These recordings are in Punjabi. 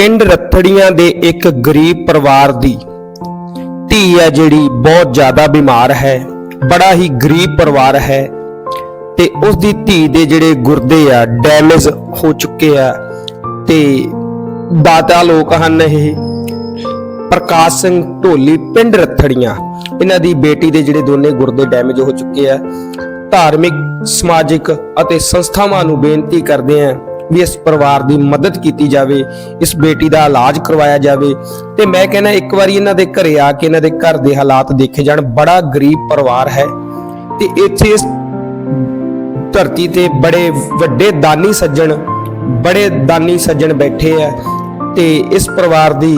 ਪਿੰਡ ਰੱਥੜੀਆਂ ਦੇ ਇੱਕ ਗਰੀਬ ਪਰਿਵਾਰ ਦੀ ਧੀ ਹੈ ਜਿਹੜੀ ਬਹੁਤ ਜ਼ਿਆਦਾ ਬਿਮਾਰ ਹੈ, ਬੜਾ ਹੀ ਗਰੀਬ ਪਰਿਵਾਰ ਹੈ ਤੇ ਉਸ ਦੀ ਧੀ ਦੇ ਜਿਹੜੇ ਗੁਰਦੇ ਆ ਡੈਮੇਜ ਹੋ ਚੁੱਕੇ ਆ ਤੇ ਦਾਤਾ ਲੋਕ ਹਨ ਇਹ। ਪ੍ਰਕਾਸ਼ ਸਿੰਘ ਢੋਲੀ ਪਿੰਡ ਰੱਥੜੀਆਂ, ਇਹਨਾਂ ਦੀ ਬੇਟੀ ਦੇ ਜਿਹੜੇ ਦੋਨੇ ਗੁਰਦੇ ਡੈਮੇਜ ਹੋ ਚੁੱਕੇ ਆ। ਧਾਰਮਿਕ, ਸਮਾਜਿਕ ਅਤੇ ਸੰਸਥਾਵਾਂ ਨੂੰ ਬੇਨਤੀ ਕਰਦੇ ਆ ਵੀ ਇਸ ਪਰਿਵਾਰ ਦੀ ਮਦਦ ਕੀਤੀ ਜਾਵੇ, ਇਸ ਬੇਟੀ ਦਾ ਇਲਾਜ ਕਰਵਾਇਆ ਜਾਵੇ। ਤੇ ਮੈਂ ਕਹਿੰਦਾ ਇੱਕ ਵਾਰੀ ਇਹਨਾਂ ਦੇ ਘਰੇ ਆ ਕੇ ਇਹਨਾਂ ਦੇ ਘਰ ਦੇ ਹਾਲਾਤ ਦੇਖੇ ਜਾਣ, ਬੜਾ ਗਰੀਬ ਪਰਿਵਾਰ ਹੈ। ਤੇ ਇੱਥੇ ਇਸ ਧਰਤੀ ਤੇ ਬੜੇ ਵੱਡੇ ਦਾਨੀ ਸੱਜਣ, ਬੜੇ ਦਾਨੀ ਸੱਜਣ ਬੈਠੇ ਆ। ਤੇ ਇਸ ਪਰਿਵਾਰ ਦੀ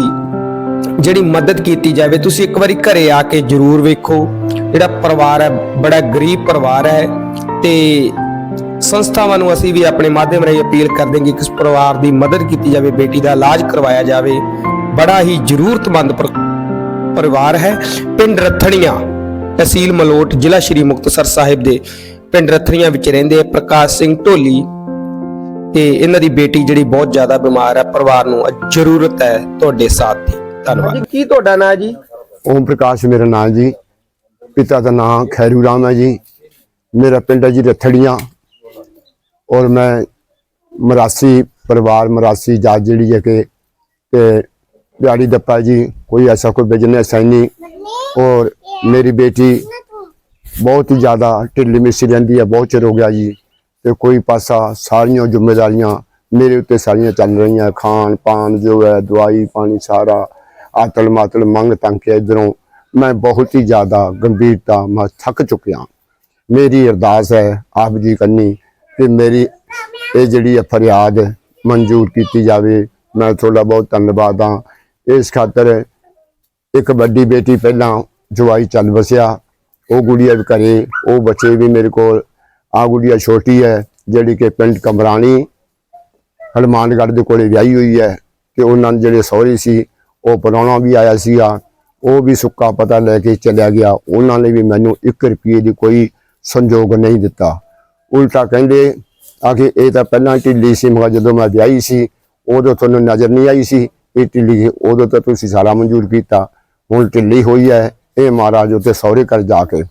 ਜਿਹੜੀ ਮਦਦ ਕੀਤੀ ਜਾਵੇ, ਤੁਸੀਂ ਇੱਕ ਵਾਰੀ ਘਰੇ ਆ ਕੇ ਜਰੂਰ ਵੇਖੋ। ਜਿਹੜਾ ਪਰਿਵਾਰ ਹੈ, ਬੜਾ ਗਰੀਬ ਪਰਿਵਾਰ ਹੈ। ਤੇ ਸੰਸਥਾਵਾਂ ਨੂੰ ਅਸੀਂ ਵੀ ਆਪਣੇ ਮਾਧਿਅਮ ਰਾਹੀਂ ਅਪੀਲ ਕਰਦੇ ਹਾਂ ਕਿ ਇਸ ਪਰਿਵਾਰ ਦੀ ਮਦਦ ਕੀਤੀ ਜਾਵੇ ਬੇਟੀ ਦਾ ਇਲਾਜ ਕਰਵਾਇਆ ਜਾਵੇ। ਬੜਾ ਹੀ ਜ਼ਰੂਰਤਮੰਦ ਪਰ- ਪਰਿਵਾਰ ਹੈ। ਪਿੰਡ ਰਥਣੀਆਂ ਤਹਿਸੀਲ ਮਲੋਟ ਜ਼ਿਲ੍ਹਾ ਸ਼੍ਰੀ ਮੁਕਤਸਰ ਸਾਹਿਬ ਦੇ ਪਿੰਡ ਰਥਣੀਆਂ ਵਿੱਚ ਰਹਿੰਦੇ ਆ ਪ੍ਰਕਾਸ਼ ਸਿੰਘ ਢੋਲੀ। ਤੇ ਇਹਨਾਂ ਦੀ ਬੇਟੀ ਜਿਹੜੀ ਬਹੁਤ ਜ਼ਿਆਦਾ ਬਿਮਾਰ ਹੈ ਪਰਿਵਾਰ ਨੂੰ ਜ਼ਰੂਰਤ ਹੈ ਤੁਹਾਡੇ ਸਾਥ ਦੀ। ਧੰਨਵਾਦ। ਜੀ ਕੀ ਤੁਹਾਡਾ ਨਾਂ ਜੀ? ਓਮ ਪ੍ਰਕਾਸ਼ ਮੇਰਾ ਨਾਮ ਜੀ। ਪਿਤਾ ਦਾ ਨਾਮ ਖੈਰੂ ਰਾਮ ਹੈ ਜੀ। ਮੇਰਾ ਪਿੰਡ ਹੈ ਜੀ ਰਥੜੀਆਂ ਔਰ ਮੈਂ ਮਰਾਸੀ ਪਰਿਵਾਰ, ਮਰਾਸੀ ਜਾਤ ਜਿਹੜੀ ਹੈ ਕਿ ਤੇ ਦਿਹਾੜੀ ਦੱਪਾ ਜੀ, ਕੋਈ ਐਸਾ ਕੋਈ ਬਿਜ਼ਨਸ ਹੈ ਨਹੀਂ। ਔਰ ਮੇਰੀ ਬੇਟੀ ਬਹੁਤ ਹੀ ਜ਼ਿਆਦਾ ਢਿੱਲੀ ਮਿੱਸੀ ਰਹਿੰਦੀ ਹੈ, ਬਹੁਤ ਚਿਰ ਹੋ ਗਿਆ ਜੀ। ਤੇ ਕੋਈ ਪਾਸਾ ਸਾਰੀਆਂ ਜ਼ਿੰਮੇਵਾਰੀਆਂ ਮੇਰੇ ਉੱਤੇ ਸਾਰੀਆਂ ਚੱਲ ਰਹੀਆਂ। ਖਾਣ, ਪਾਣ ਜੋ ਹੈ, ਦਵਾਈ, ਪਾਣੀ ਸਾਰਾ ਆਤਲ ਮਾਤਲ ਮੰਗ ਤੰਗ ਕੇ ਇਧਰੋਂ ਮੈਂ ਬਹੁਤ ਹੀ ਜ਼ਿਆਦਾ ਗੰਭੀਰਤਾ ਮੈਂ ਥੱਕ ਚੁੱਕਿਆ। ਮੇਰੀ ਅਰਦਾਸ ਹੈ, ਆਪ ਜੀ ਕੰਨੀ ਕਿ ਮੇਰੀ ਇਹ ਜਿਹੜੀ ਹੈ ਫਰਿਆਦ ਮਨਜ਼ੂਰ ਕੀਤੀ ਜਾਵੇ, ਮੈਂ ਤੁਹਾਡਾ ਬਹੁਤ ਧੰਨਵਾਦ ਹਾਂ। ਇਸ ਖਾਤਰ ਇੱਕ ਵੱਡੀ ਬੇਟੀ ਪਹਿਲਾਂ ਜਵਾਈ ਚੱਲ ਵਸਿਆ, ਉਹ ਗੁੜੀਆ ਵੀ ਘਰੇ, ਉਹ ਬੱਚੇ ਵੀ ਮੇਰੇ ਕੋਲ। ਆ ਗੁੜੀਆ ਛੋਟੀ ਹੈ, ਜਿਹੜੀ ਕਿ ਪਿੰਡ ਕਮਰਾਣੀ ਹਨੂਮਾਨਗੜ੍ਹ ਦੇ ਕੋਲੇ ਵਿਆਹੀ ਹੋਈ ਹੈ ਤੇ ਉਹਨਾਂ ਦੇ ਜਿਹੜੇ ਸਹੁਰੇ ਸੀ, ਉਹ ਪ੍ਰਾਹੁਣਾ ਵੀ ਆਇਆ ਸੀਗਾ। ਉਹ ਵੀ ਸੁੱਕਾ ਪਤਾ ਲੈ ਕੇ ਚਲਿਆ ਗਿਆ। ਉਹਨਾਂ ਨੇ ਵੀ ਮੈਨੂੰ 1 ਰੁਪਏ ਦੀ ਕੋਈ ਸੰਯੋਗ ਨਹੀਂ ਦਿੱਤਾ। ਉਲਟਾ ਕਹਿੰਦੇ ਆ ਕਿ ਇਹ ਤਾਂ ਪਹਿਲਾਂ ਢਿੱਲੀ ਸੀ ਮਗਾ ਜਦੋਂ ਮੈਂ ਵਿਆਹੀ ਸੀ, ਉਦੋਂ ਤੁਹਾਨੂੰ ਨਜ਼ਰ ਨਹੀਂ ਆਈ ਸੀ ਇਹ ਢਿੱਲੀ ਉਦੋਂ ਤਾਂ ਤੁਸੀਂ ਸਾਰਾ ਮਨਜ਼ੂਰ ਕੀਤਾ। ਹੁਣ ਢਿੱਲੀ ਹੋਈ ਹੈ, ਇਹ ਮਹਾਰਾਜ ਉੱਤੇ ਸਹੁਰੇ ਘਰ ਜਾ ਕੇ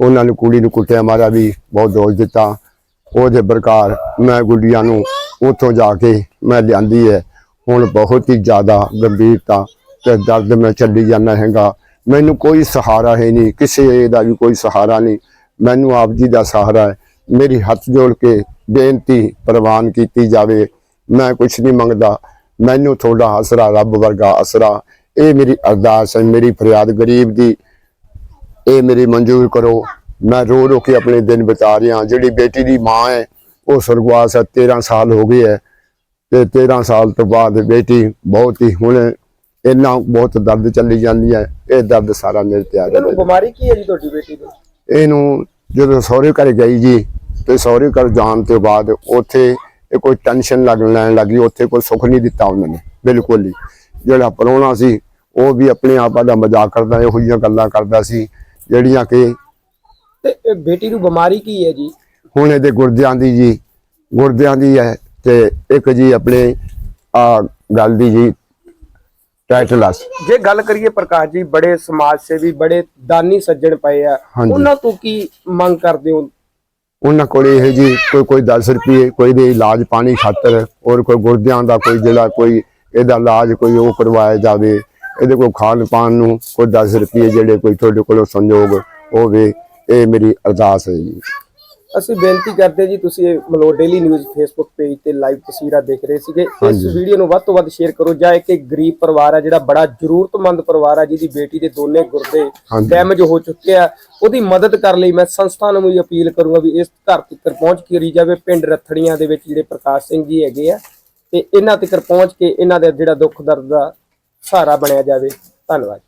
ਉਹਨਾਂ ਨੇ ਕੁੜੀ ਨੂੰ ਕੁੱਟਿਆ ਮਾਰਾ ਵੀ ਬਹੁਤ ਦੋਸ਼ ਦਿੱਤਾ। ਉਹਦੇ ਪ੍ਰਕਾਰ ਮੈਂ ਗੁੱਡੀਆਂ ਨੂੰ ਉੱਥੋਂ ਜਾ ਕੇ ਮੈਂ ਲਿਆਂਦੀ ਹੈ। ਹੁਣ ਬਹੁਤ ਹੀ ਜ਼ਿਆਦਾ ਗੰਭੀਰਤਾ ਤੇ ਦਰਦ ਮੈਂ ਚੱਲੀ ਜਾਂਦਾ ਹੈਗਾ। ਮੈਨੂੰ ਕੋਈ ਸਹਾਰਾ ਹੈ ਨਹੀਂ, ਕਿਸੇ ਦਾ ਵੀ ਕੋਈ ਸਹਾਰਾ ਨਹੀਂ। ਮੈਨੂੰ ਆਪ ਜੀ ਦਾ ਸਹਾਰਾ ਹੈ। ਮੇਰੀ ਹੱਥ ਜੋੜ ਕੇ ਬੇਨਤੀ ਪ੍ਰਵਾਨ ਕੀਤੀ ਜਾਵੇ। ਮੈਂ ਕੁਝ ਨਹੀਂ ਮੰਗਦਾ। ਮੈਨੂੰ ਤੁਹਾਡਾ ਆਸਰਾ ਰੱਬ ਵਰਗਾ ਆਸਰਾ। ਇਹ ਮੇਰੀ ਅਰਦਾਸ ਹੈ ਮੇਰੀ ਫਰਿਆਦ ਗਰੀਬ ਦੀ। ਇਹ ਮੇਰੀ ਮਨਜ਼ੂਰ ਕਰੋ। ਮੈਂ ਰੋ ਰੋ ਕੇ ਆਪਣੇ ਦਿਨ ਬਿਤਾ ਰਿਹਾ। ਜਿਹੜੀ ਬੇਟੀ ਦੀ ਮਾਂ ਹੈ ਉਹ ਸਰਗਵਾਸ ਹੈ। 13 ਸਾਲ ਹੋ ਗਏ ਹੈ। ਤੇ 13 ਸਾਲ ਤੋਂ ਬਾਅਦ ਬੇਟੀ ਬਹੁਤ ਹੀ ਹੁਣ ਇੰਨਾ ਬਹੁਤ ਦਰਦ ਚੱਲੀ ਜਾਂਦੀ ਹੈ। ਇਹ ਦਰਦ ਸਾਰਾ ਮੇਰੇ ਤੇ ਆ ਇਹਨੂੰ ਜਾਂਦਾ। ਬਿਮਾਰੀ ਕੀ ਹੈ ਜੀ ਤੁਹਾਡੀ ਬੇਟੀ ਨੂੰ ਇਹਨੂੰ ਜਦੋਂ ਸਹੁਰੇ ਘਰ ਗਈ ਜੀ ਤੇ ਸਹੁਰੇ ਘਰ ਜਾਣ ਤੋਂ ਬਾਅਦ ਉੱਥੇ ਇਹ ਕੋਈ ਟੈਨਸ਼ਨ ਲੱਗ ਲੈਣ ਲੱਗੀ ਉੱਥੇ ਕੋਈ ਸੁੱਖ ਨਹੀਂ ਦਿੱਤਾ ਉਹਨਾਂ ਨੇ ਬਿਲਕੁਲ ਹੀ। ਜਿਹੜਾ ਪਰੋਣਾ ਸੀ ਉਹ ਵੀ ਆਪਣੇ ਆਪ ਦਾ ਮਜ਼ਾਕ ਕਰਦਾ ਇਹੋ ਜਿਹੀਆਂ ਗੱਲਾਂ ਕਰਦਾ ਸੀ ਜਿਹੜੀਆਂ ਕਿ ਤੇ ਇਹ ਬੇਟੀ ਨੂੰ ਬਿਮਾਰੀ ਕੀ ਹੈ ਜੀ? ਹੁਣ ਇਹਦੇ ਗੁਰਦਿਆਂ ਦੀ ਜੀ ਗੁਰਦਿਆਂ ਦੀ ਹੈ ਤੇ ਇੱਕ ਜੀ ਆਪਣੇ ਆ ਗੱਲ ਦੀ ਜੀ ਟਾਈਟਲਸ ਜੇ ਗੱਲ ਕਰੀਏ ਪ੍ਰਕਾਸ਼ ਜੀ ਬੜੇ ਸਮਾਜ ਸੇਵੀ ਬੜੇ ਦਾਨੀ ਸੱਜਣ ਪਏ ਆ। ਹਾਂਜੀ। ਉਹਨਾਂ ਤੋਂ ਕੀ ਮੰਗ ਕਰਦੇ ਹੋ? ਉਹਨਾਂ ਕੋਲ ਇਹ ਜੀ ਕੋਈ ਕੋਈ 10 ਰੁਪਏ ਕੋਈ ਦੇ ਇਲਾਜ ਪਾਣੀ ਖਾਤਰ ਔਰ ਕੋਈ ਗੁਰਦਿਆਂ ਦਾ ਕੋਈ ਜਿਹੜਾ ਕੋਈ ਇਹਦਾ ਇਲਾਜ ਕੋਈ ਉਹ ਕਰਵਾਇਆ ਜਾਵੇ, ਇਹਦੇ ਕੋਲ ਖਾਣ ਪਾਣ ਨੂੰ ਕੋਈ 10 ਰੁਪਏ ਜਿਹੜੇ ਕੋਈ ਤੁਹਾਡੇ ਕੋਲੋਂ ਸੰਯੋਗ ਹੋਵੇ, ਇਹ ਮੇਰੀ ਅਰਦਾਸ ਹੈ ਜੀ। ਅਸੀਂ ਬੇਨਤੀ ਕਰਦੇ ਜੀ ਤੁਸੀਂ ਇਹ ਮਲੋ ਡੇਲੀ ਨਿਊਜ਼ ਫੇਸਬੁੱਕ ਪੇਜ ਤੇ ਲਾਈਵ ਤਸਵੀਰਾਂ ਦੇਖ ਰਹੇ ਸੀਗੇ ਇਸ। ਵੀਡੀਓ ਨੂੰ ਵੱਧ ਤੋਂ ਵੱਧ ਸ਼ੇਅਰ ਕਰੋ ਜਾਂ ਇੱਕ ਗਰੀਬ ਪਰਿਵਾਰ ਹੈ ਜਿਹੜਾ ਬੜਾ ਜ਼ਰੂਰਤਮੰਦ ਪਰਿਵਾਰ ਹੈ ਜਿਹਦੀ ਬੇਟੀ ਦੇ ਦੋਨੇ ਗੁਰਦੇ। ਡੈਮੇਜ ਹੋ ਚੁੱਕੇ ਆ ਉਹਦੀ ਮਦਦ ਕਰਨ ਲਈ ਮੈਂ ਸੰਸਥਾ ਨੂੰ ਵੀ ਅਪੀਲ ਕਰੂੰਗਾ ਵੀ ਇਸ ਘਰ ਤੱਕ ਪਹੁੰਚ ਕਰੀ ਜਾਵੇ ਪਿੰਡ ਰਥੜੀਆਂ ਦੇ ਵਿੱਚ ਜਿਹੜੇ ਪ੍ਰਕਾਸ਼ ਸਿੰਘ ਜੀ ਹੈਗੇ ਆ ਤੇ ਇਹਨਾਂ ਤੱਕ ਪਹੁੰਚ ਕੇ ਇਹਨਾਂ ਦਾ ਜਿਹੜਾ ਦੁੱਖ ਦਰਦ ਦਾ ਸਹਾਰਾ ਬਣਿਆ ਜਾਵੇ ਧੰਨਵਾਦ